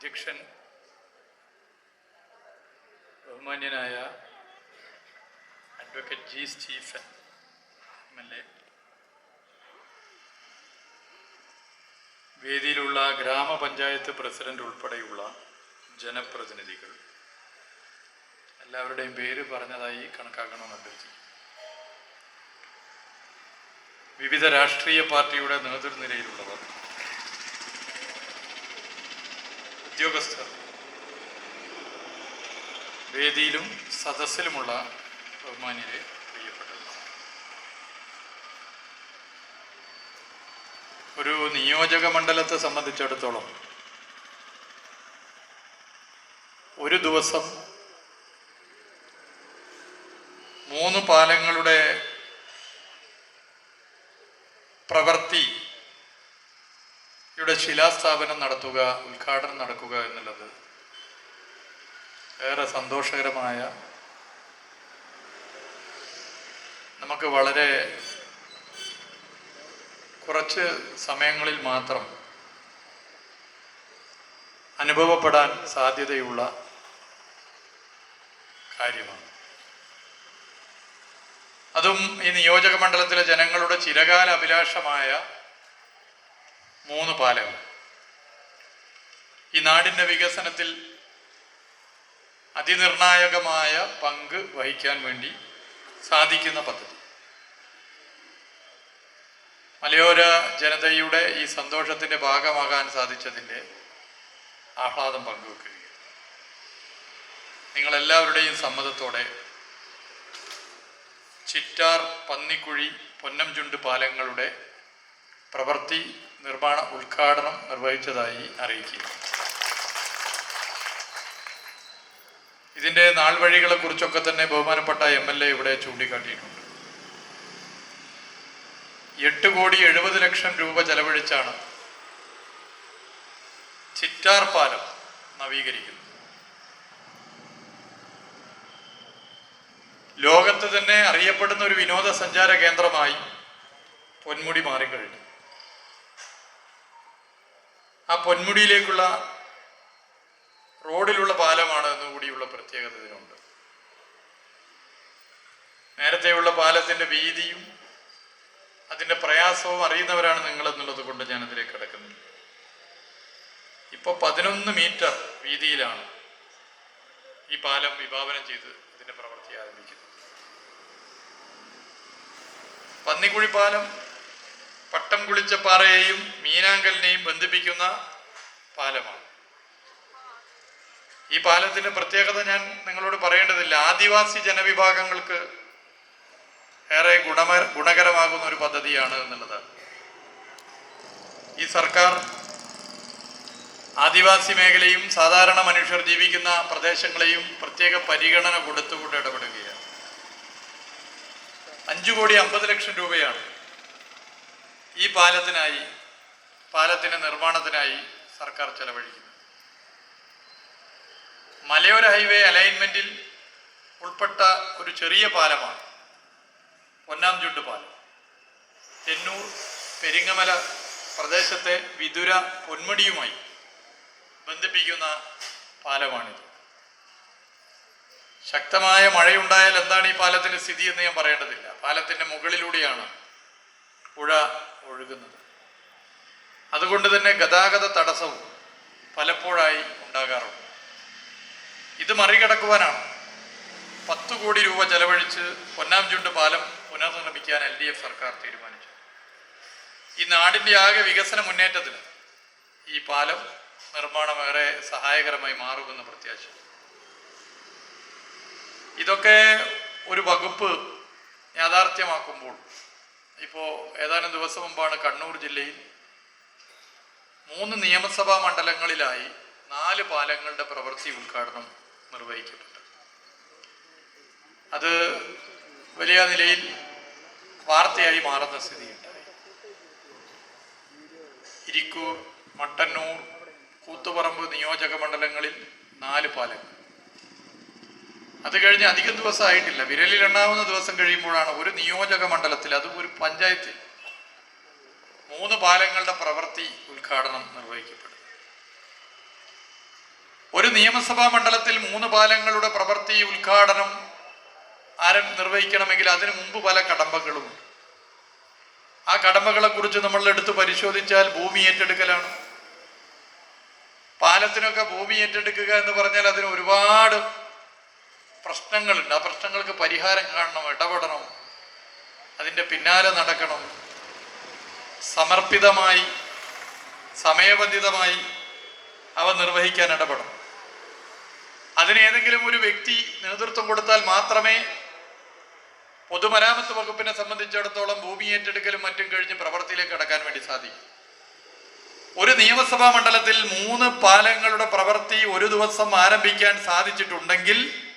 അധ്യക്ഷൻ ബഹുമാന്യനായ advocate G Stephen M L A. വേദിയിലുള്ള ഗ്രാമപഞ്ചായത്ത് പ്രസിഡന്റ് ഉൾപ്പെടെയുള്ള ജനപ്രതിനിധികൾ എല്ലാവരുടെയും പേര് പറഞ്ഞതായി കണക്കാക്കണമെന്ന് അഭ്യർത്ഥിച്ചു വിവിധ രാഷ്ട്രീയ പാർട്ടിയുടെ നേതൃനിരയിലുള്ളവർ ഉദ്യോഗസ്ഥർ. വേദിയിലും സദസ്സിലുമുള്ള ബഹുമാന്യരെ ഒരു നിയോജക മണ്ഡലത്തെ സംബന്ധിച്ചിടത്തോളം ഒരു ദിവസം മൂന്ന് പാലങ്ങളുടെ പ്രവൃത്തി യുടെ ശിലാസ്ഥാപനം നടത്തുക ഉദ്ഘാടനം നടക്കുക എന്നുള്ളത് ഏറെ സന്തോഷകരമായ നമുക്ക് വളരെ കുറച്ച് സമയങ്ങളിൽ മാത്രം അനുഭവപ്പെടാൻ സാധ്യതയുള്ള കാര്യമാണ്. അതും ഈ നിയോജക മണ്ഡലത്തിലെ ജനങ്ങളുടെ ചിരകാല അഭിലാഷമായ മൂന്ന് പാലങ്ങൾ. ഈ നാടിന്റെ വികസനത്തിൽ അതിനിർണായകമായ പങ്ക് വഹിക്കാൻ വേണ്ടി സാധിക്കുന്ന പദ്ധതി. മലയോര ജനതയുടെ ഈ സന്തോഷത്തിന്റെ ഭാഗമാകാൻ സാധിച്ചതിന്റെ ആഹ്ലാദം പങ്കുവെക്കുക നിങ്ങളെല്ലാവരുടെയും സമ്മതത്തോടെ ചിറ്റാർ പന്നിക്കുഴി പൊന്നംചുണ്ട് പാലങ്ങളുടെ പ്രവൃത്തി നിർമ്മാണ ഉദ്ഘാടനം നിർവഹിച്ചതായി അറിയിക്കുക ഇതിന്റെ നാൾ വഴികളെ കുറിച്ചൊക്കെ തന്നെ ബഹുമാനപ്പെട്ട എം എൽ എ ഇവിടെ ചൂണ്ടിക്കാട്ടിയിട്ടുണ്ട്. എട്ട് കോടി എഴുപത് ലക്ഷം രൂപ ചെലവഴിച്ചാണ് ചിറ്റാർ പാലം നവീകരിക്കുന്നത്. ലോകത്ത് തന്നെ അറിയപ്പെടുന്ന ഒരു വിനോദസഞ്ചാര കേന്ദ്രമായി പൊന്മുടി മാറിക്കഴിഞ്ഞു. ആ പൊന്മുടിയിലേക്കുള്ള റോഡിലുള്ള പാലമാണ് എന്നുകൂടിയുള്ള പ്രത്യേകത ഇതിനുണ്ട്. നേരത്തെയുള്ള പാലത്തിന്റെ വീതിയും അതിന്റെ പ്രയാസവും അറിയുന്നവരാണ് നിങ്ങൾ എന്നുള്ളത് കൊണ്ട് ഞാൻ അതിലേക്ക് കിടക്കുന്നില്ല ഇപ്പൊ പതിനൊന്ന് മീറ്റർ വീതിയിലാണ് ഈ പാലം വിഭാവനം ചെയ്ത് ഇതിന്റെ പ്രവൃത്തി ആരംഭിക്കുന്നത്. പന്നിക്കുഴി പാലം പട്ടം കുളിച്ച പാറയെയും മീനാങ്കലിനെയും ബന്ധിപ്പിക്കുന്ന പാലമാണ്. ഈ പാലത്തിന്റെ പ്രത്യേകത ഞാൻ നിങ്ങളോട് പറയേണ്ടതില്ല. ആദിവാസി ജനവിഭാഗങ്ങൾക്ക് ഏറെ ഗുണമ ഗുണകരമാകുന്ന ഒരു പദ്ധതിയാണ് എന്നുള്ളത്. ഈ സർക്കാർ ആദിവാസി മേഖലയും സാധാരണ മനുഷ്യർ ജീവിക്കുന്ന പ്രദേശങ്ങളെയും പ്രത്യേക പരിഗണന കൊടുത്തുകൊണ്ട് ഇടപെടുകയാണ്. അഞ്ചു കോടി അമ്പത് ലക്ഷം രൂപയാണ് ഈ പാലത്തിനായി പാലത്തിന്റെ നിർമ്മാണത്തിനായി സർക്കാർ ചെലവഴിക്കുന്നത് മലയോര ഹൈവേ അലൈൻമെന്റിൽ ഉൾപ്പെട്ട ഒരു ചെറിയ പാലമാണ് ഒന്നാം ചുണ്ട് പാലം. തെന്നൂർ പെരിങ്ങമല പ്രദേശത്തെ വിതുര പൊന്മുടിയുമായി ബന്ധിപ്പിക്കുന്ന പാലമാണിത്. ശക്തമായ മഴയുണ്ടായാൽ എന്താണ് ഈ പാലത്തിന്റെ സ്ഥിതി എന്ന് ഞാൻ പറയേണ്ടതില്ല. പാലത്തിന്റെ മുകളിലൂടെയാണ് പുഴ ഒഴുകുന്നത്. അതുകൊണ്ട് തന്നെ ഗതാഗത തടസ്സവും പലപ്പോഴായി ഉണ്ടാകാറുണ്ട്. ഇത് മറികടക്കുവാനാണ്. പത്തു കോടി രൂപ ചെലവഴിച്ച് പൊന്നാംചുണ്ട് പാലം പുനർനിർമ്മിക്കാൻ എൽ ഡി എഫ് സർക്കാർ തീരുമാനിച്ചു. ഈ നാടിന്റെ ആകെ വികസന മുന്നേറ്റത്തിൽ ഈ പാലം നിർമ്മാണം ഏറെ സഹായകരമായി മാറുമെന്ന് പ്രത്യാശ ഇതൊക്കെ ഒരു വകുപ്പ് യാഥാർത്ഥ്യമാക്കുമ്പോൾ ഇപ്പോൾ ഏതാനും ദിവസം മുമ്പാണ് കണ്ണൂർ ജില്ലയിൽ മൂന്ന് നിയമസഭാ മണ്ഡലങ്ങളിലായി നാല് പാലങ്ങളുടെ പ്രവൃത്തി ഉദ്ഘാടനം നിർവഹിക്കപ്പെട്ടു അത് വലിയ നിലയിൽ വാർത്തയായി മാറുന്ന സ്ഥിതിയുണ്ടായി. ഇരിക്കൂർ മട്ടന്നൂർ കൂത്തുപറമ്പ് നിയോജക മണ്ഡലങ്ങളിൽ നാല് പാലങ്ങൾ. അത് കഴിഞ്ഞ് അധികം ദിവസമായിട്ടില്ല. വിരലിൽ എണ്ണാവുന്ന ദിവസം കഴിയുമ്പോഴാണ് ഒരു നിയോജക മണ്ഡലത്തിൽ അതും ഒരു പഞ്ചായത്തിൽ മൂന്ന് പാലങ്ങളുടെ പ്രവൃത്തി ഉദ്ഘാടനം നിർവഹിക്കപ്പെടും. ഒരു നിയമസഭാ മണ്ഡലത്തിൽ മൂന്ന് പാലങ്ങളുടെ പ്രവൃത്തി ഉദ്ഘാടനം ആരം നിർവഹിക്കണമെങ്കിൽ അതിനു മുമ്പ് പല കടമ്പകളുമുണ്ട് ആ കടമ്പകളെ കുറിച്ച് നമ്മൾ എടുത്ത് പരിശോധിച്ചാൽ ഭൂമി ഏറ്റെടുക്കലാണ്. പാലത്തിനൊക്കെ ഭൂമി ഏറ്റെടുക്കുക എന്ന് പറഞ്ഞാൽ അതിന് ഒരുപാട് പ്രശ്നങ്ങളുണ്ട്. ആ പ്രശ്നങ്ങൾക്ക് പരിഹാരം കാണണം ഇടപെടണം അതിന്റെ പിന്നാലെ നടക്കണം. സമർപ്പിതമായി സമയബന്ധിതമായി അവ നിർവഹിക്കാൻ ഇടപെടണം. അതിന് ഏതെങ്കിലും ഒരു വ്യക്തി നേതൃത്വം കൊടുത്താൽ മാത്രമേ പൊതുമരാമത്ത് വകുപ്പിനെ സംബന്ധിച്ചിടത്തോളം ഭൂമി ഏറ്റെടുക്കലും മറ്റും കഴിഞ്ഞ് പ്രവൃത്തിയിലേക്ക് കടക്കാൻ വേണ്ടി സാധിക്കും. ഒരു നിയമസഭാ മണ്ഡലത്തിൽ മൂന്ന് പാലങ്ങളുടെ പ്രവൃത്തി ഒരു ദിവസം ആരംഭിക്കാൻ സാധിച്ചിട്ടുണ്ടെങ്കിൽ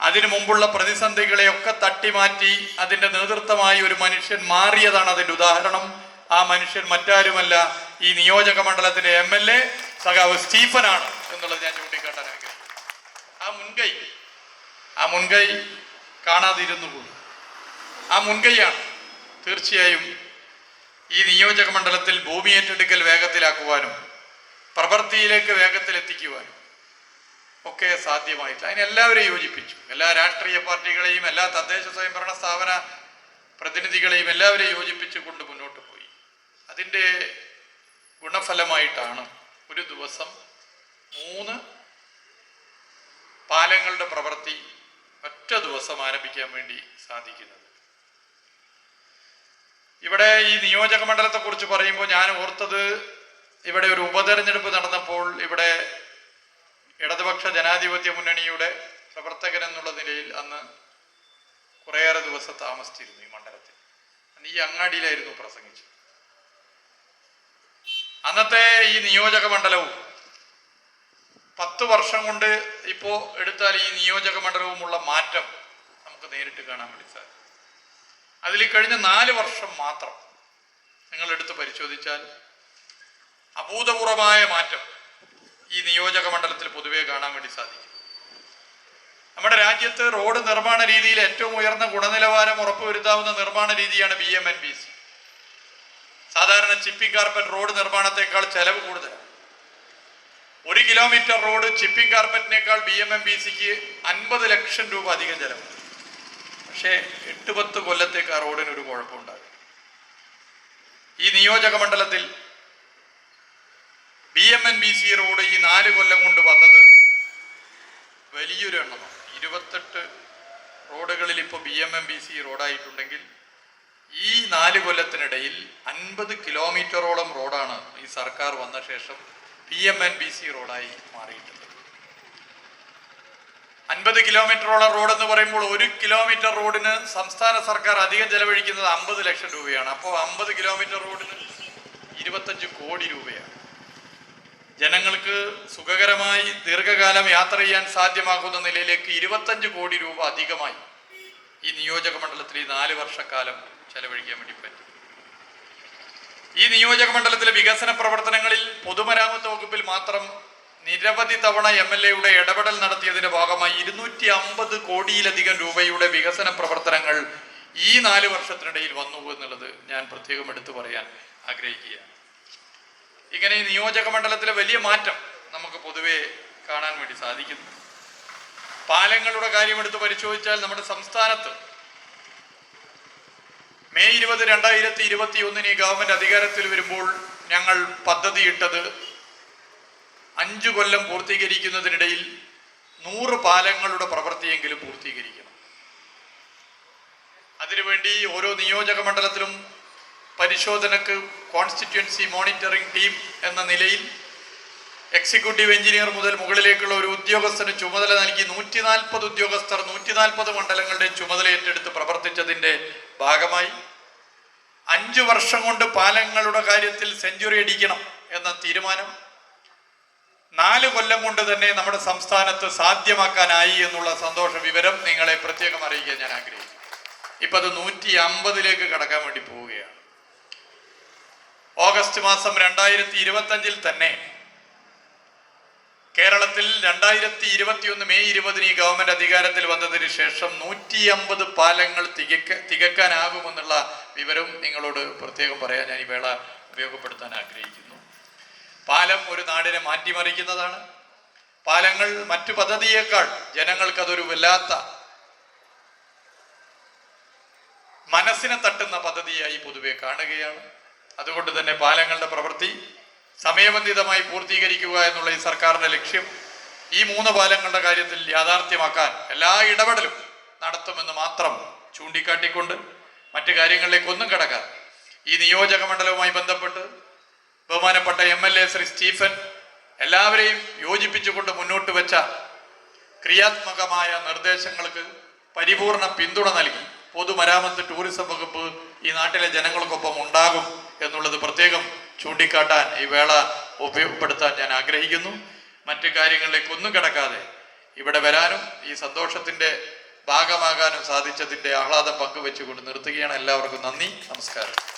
അതിനു മുമ്പുള്ള പ്രതിസന്ധികളെയൊക്കെ തട്ടിമാറ്റി അതിന്റെ നേതൃത്വമായി ഒരു മനുഷ്യൻ മാറിയതാണ് അതിന്റെ ഉദാഹരണം. ആ മനുഷ്യൻ മറ്റാരുമല്ല ഈ നിയോജക മണ്ഡലത്തിലെ എം എൽ എ സഖാവ് സ്റ്റീഫനാണ് എന്നുള്ളത് ഞാൻ ചൂണ്ടിക്കാട്ടാൻ ആഗ്രഹിക്കുന്നു. ആ മുൻകൈ ആ മുൻകൈ കാണാതിരുന്നു പോലും. ആ മുൻകൈയാണ് തീർച്ചയായും ഈ നിയോജക മണ്ഡലത്തിൽ ഭൂമി ഏറ്റെടുക്കൽ വേഗത്തിലാക്കുവാനും പ്രവൃത്തിയിലേക്ക് വേഗത്തിൽ എത്തിക്കുവാനും ഒക്കെ സാധ്യമായിട്ടില്ല. അതിന് എല്ലാവരെയും യോജിപ്പിച്ചു. എല്ലാ രാഷ്ട്രീയ പാർട്ടികളെയും എല്ലാ തദ്ദേശ സ്വയംഭരണ സ്ഥാപന പ്രതിനിധികളെയും എല്ലാവരെയും യോജിപ്പിച്ച് കൊണ്ട് മുന്നോട്ട് പോയി. അതിന്റെ ഗുണഫലമായിട്ടാണ് ഒരു ദിവസം മൂന്ന് പാലങ്ങളുടെ പ്രവൃത്തി ഒറ്റ ദിവസം ആരംഭിക്കാൻ വേണ്ടി സാധിക്കുന്നത്. ഇവിടെ ഈ നിയോജക മണ്ഡലത്തെ കുറിച്ച് പറയുമ്പോൾ ഞാൻ ഓർത്തത് ഇവിടെ ഒരു ഉപതെരഞ്ഞെടുപ്പ് നടന്നപ്പോൾ ഇവിടെ ഇടതുപക്ഷ ജനാധിപത്യ മുന്നണിയുടെ പ്രവർത്തകൻ എന്നുള്ള നിലയിൽ അന്ന് കുറേയേറെ ദിവസം താമസിച്ചിരുന്നു ഈ മണ്ഡലത്തിൽ. അന്ന് ഈ അങ്ങാടിയിലായിരുന്നു പ്രസംഗിച്ചത്. അന്നത്തെ ഈ നിയോജക മണ്ഡലവും പത്ത് വർഷം കൊണ്ട് ഇപ്പോൾ എടുത്താൽ ഈ നിയോജക മണ്ഡലവുമുള്ള മാറ്റം നമുക്ക് നേരിട്ട് കാണാൻ വേണ്ടി സാധിക്കും. അതിൽ കഴിഞ്ഞ നാല് വർഷം മാത്രം നിങ്ങൾ എടുത്ത് പരിശോധിച്ചാൽ അഭൂതപൂർവമായ മാറ്റം ഈ നിയോജക മണ്ഡലത്തിൽ പൊതുവേ കാണാൻ വേണ്ടി സാധിക്കും. നമ്മുടെ രാജ്യത്ത് റോഡ് നിർമ്മാണ രീതിയിൽ ഏറ്റവും ഉയർന്ന ഗുണനിലവാരം ഉറപ്പുവരുത്താവുന്ന നിർമ്മാണ രീതിയാണ് B M N B C. സാധാരണ ചിപ്പിംഗ് കാർപ്പറ്റ് റോഡ് നിർമ്മാണത്തെക്കാൾ ചെലവ് കൂടുതൽ. ഒരു കിലോമീറ്റർ റോഡ് ചിപ്പിംഗ് കാർപ്പറ്റിനേക്കാൾ ബി എം എം ബി സിക്ക് അൻപത് ലക്ഷം രൂപ അധികം ചെലവ്. പക്ഷേ എട്ട് പത്ത് കൊല്ലത്തേക്ക് ആ റോഡിന് ഒരു കുഴപ്പമുണ്ടാകും ഈ നിയോജക മണ്ഡലത്തിൽ B M N B C road ഈ നാല് കൊല്ലം കൊണ്ട് വന്നത് വലിയൊരു എണ്ണമാണ് ഇരുപത്തെട്ട് റോഡുകളിൽ ഇപ്പോൾ B M M B C റോഡായിട്ടുണ്ടെങ്കിൽ ഈ നാല് കൊല്ലത്തിനിടയിൽ അൻപത് കിലോമീറ്ററോളം റോഡാണ് ഈ സർക്കാർ വന്ന ശേഷം P M N B C റോഡായി മാറിയിട്ടുള്ളത്. അൻപത് കിലോമീറ്ററോളം റോഡ് എന്ന് പറയുമ്പോൾ ഒരു കിലോമീറ്റർ റോഡിന് സംസ്ഥാന സർക്കാർ അധികം ചെലവഴിക്കുന്നത് അമ്പത് ലക്ഷം രൂപയാണ്. അപ്പോൾ അമ്പത് കിലോമീറ്റർ റോഡിന് ഇരുപത്തഞ്ച് കോടി രൂപയാണ്. ജനങ്ങൾക്ക് സുഖകരമായി ദീർഘകാലം യാത്ര ചെയ്യാൻ സാധ്യമാകുന്ന നിലയിലേക്ക് ഇരുപത്തഞ്ച് കോടി രൂപ അധികമായി ഈ നിയോജക മണ്ഡലത്തിൽ ഈ നാല് വർഷക്കാലം ചെലവഴിക്കാൻ വേണ്ടി പറ്റും. ഈ നിയോജക മണ്ഡലത്തിലെ വികസന പ്രവർത്തനങ്ങളിൽ പൊതുമരാമത്ത് വകുപ്പിൽ മാത്രം നിരവധി തവണ എം എൽ എയുടെ ഇടപെടൽ നടത്തിയതിന്റെ ഭാഗമായി ഇരുന്നൂറ്റി അമ്പത് കോടിയിലധികം രൂപയുടെ വികസന പ്രവർത്തനങ്ങൾ ഈ നാല് വർഷത്തിനിടയിൽ വന്നു എന്നുള്ളത് ഞാൻ പ്രത്യേകം എടുത്തു പറയാൻ ആഗ്രഹിക്കുകയാണ്. ഇങ്ങനെ ഈ നിയോജക മണ്ഡലത്തിലെ വലിയ മാറ്റം നമുക്ക് പൊതുവെ കാണാൻ വേണ്ടി സാധിക്കുന്നു. പാലങ്ങളുടെ കാര്യം എടുത്ത് പരിശോധിച്ചാൽ നമ്മുടെ സംസ്ഥാനത്ത് മെയ് ഇരുപത് രണ്ടായിരത്തി ഇരുപത്തി ഒന്നിന് ഗവൺമെന്റ് അധികാരത്തിൽ വരുമ്പോൾ ഞങ്ങൾ പദ്ധതിയിട്ടത് അഞ്ചു കൊല്ലം പൂർത്തീകരിക്കുന്നതിനിടയിൽ നൂറ് പാലങ്ങളുടെ പ്രവൃത്തിയെങ്കിലും പൂർത്തീകരിക്കണം. അതിനുവേണ്ടി ഓരോ നിയോജക മണ്ഡലത്തിലും പരിശോധനക്ക് കോൺസ്റ്റിറ്റ്യുവൻസി മോണിറ്ററിംഗ് ടീം എന്ന നിലയിൽ എക്സിക്യൂട്ടീവ് എഞ്ചിനീയർ മുതൽ മുകളിലേക്കുള്ള ഒരു ഉദ്യോഗസ്ഥന് ചുമതല നൽകി നൂറ്റി നാൽപ്പത് ഉദ്യോഗസ്ഥർ നൂറ്റി നാൽപ്പത് മണ്ഡലങ്ങളുടെ ചുമതല ഏറ്റെടുത്ത് പ്രവർത്തിച്ചതിന്റെ ഭാഗമായി അഞ്ചു വർഷം കൊണ്ട് പാലങ്ങളുടെ കാര്യത്തിൽ സെഞ്ചുറി അടിക്കണം എന്ന തീരുമാനം നാല് കൊല്ലം കൊണ്ട് തന്നെ നമ്മുടെ സംസ്ഥാനത്ത് സാധ്യമാക്കാനായി എന്നുള്ള സന്തോഷ വിവരം നിങ്ങളെ പ്രത്യേകം അറിയിക്കാൻ ഞാൻ ആഗ്രഹിക്കുന്നു. ഇപ്പൊ അത് നൂറ്റി അമ്പതിലേക്ക് കടക്കാൻ വേണ്ടി പോവുകയാണ്. ഓഗസ്റ്റ് മാസം രണ്ടായിരത്തി ഇരുപത്തി അഞ്ചിൽ തന്നെ കേരളത്തിൽ രണ്ടായിരത്തി ഇരുപത്തിയൊന്ന് മെയ് ഇരുപതിന് ഈ ഗവൺമെന്റ് അധികാരത്തിൽ വന്നതിന് ശേഷം നൂറ്റി അമ്പത് പാലങ്ങൾ തികക്ക തികക്കാനാകുമെന്നുള്ള വിവരം നിങ്ങളോട് പ്രത്യേകം പറയാൻ ഞാൻ ഈ വേള ഉപയോഗപ്പെടുത്താൻ ആഗ്രഹിക്കുന്നു. പാലം ഒരു നാടിനെ മാറ്റിമറിക്കുന്നതാണ്. പാലങ്ങൾ മറ്റു പദ്ധതിയേക്കാൾ ജനങ്ങൾക്ക് അതൊരു വല്ലാത്ത മനസ്സിനെ തട്ടുന്ന പദ്ധതിയായി പൊതുവെ കാണുകയാണ്. അതുകൊണ്ട് തന്നെ പാലങ്ങളുടെ പ്രവൃത്തി സമയബന്ധിതമായി പൂർത്തീകരിക്കുക എന്നുള്ള ഈ സർക്കാരിന്റെ ലക്ഷ്യം ഈ മൂന്ന് പാലങ്ങളുടെ കാര്യത്തിൽ യാഥാർത്ഥ്യമാക്കാൻ എല്ലാ ഇടപെടലും നടത്തുമെന്ന് മാത്രം ചൂണ്ടിക്കാട്ടിക്കൊണ്ട് മറ്റു കാര്യങ്ങളിലേക്കൊന്നും കടക്കാൻ ഈ നിയോജക മണ്ഡലവുമായി ബന്ധപ്പെട്ട് ബഹുമാനപ്പെട്ട M L A Shri Stephen എല്ലാവരെയും യോജിപ്പിച്ചുകൊണ്ട് മുന്നോട്ട് വെച്ച ക്രിയാത്മകമായ നിർദ്ദേശങ്ങൾക്ക് പരിപൂർണ പിന്തുണ നൽകി. പൊതുമരാമത്ത് ടൂറിസം വകുപ്പ് ഈ നാട്ടിലെ ജനങ്ങൾക്കൊപ്പം ഉണ്ടാകും എന്നുള്ളത് പ്രത്യേകം ചൂണ്ടിക്കാട്ടാൻ ഈ വേള ഉപയോഗപ്പെടുത്താൻ ഞാൻ ആഗ്രഹിക്കുന്നു. മറ്റു കാര്യങ്ങളിലേക്ക് ഒന്നും കിടക്കാതെ ഇവിടെ വരാനും ഈ സന്തോഷത്തിന്റെ ഭാഗമാകാനും സാധിച്ചതിന്റെ ആഹ്ലാദം പങ്കുവെച്ചുകൊണ്ട് നിർത്തുകയാണ്. എല്ലാവർക്കും നന്ദി. നമസ്കാരം.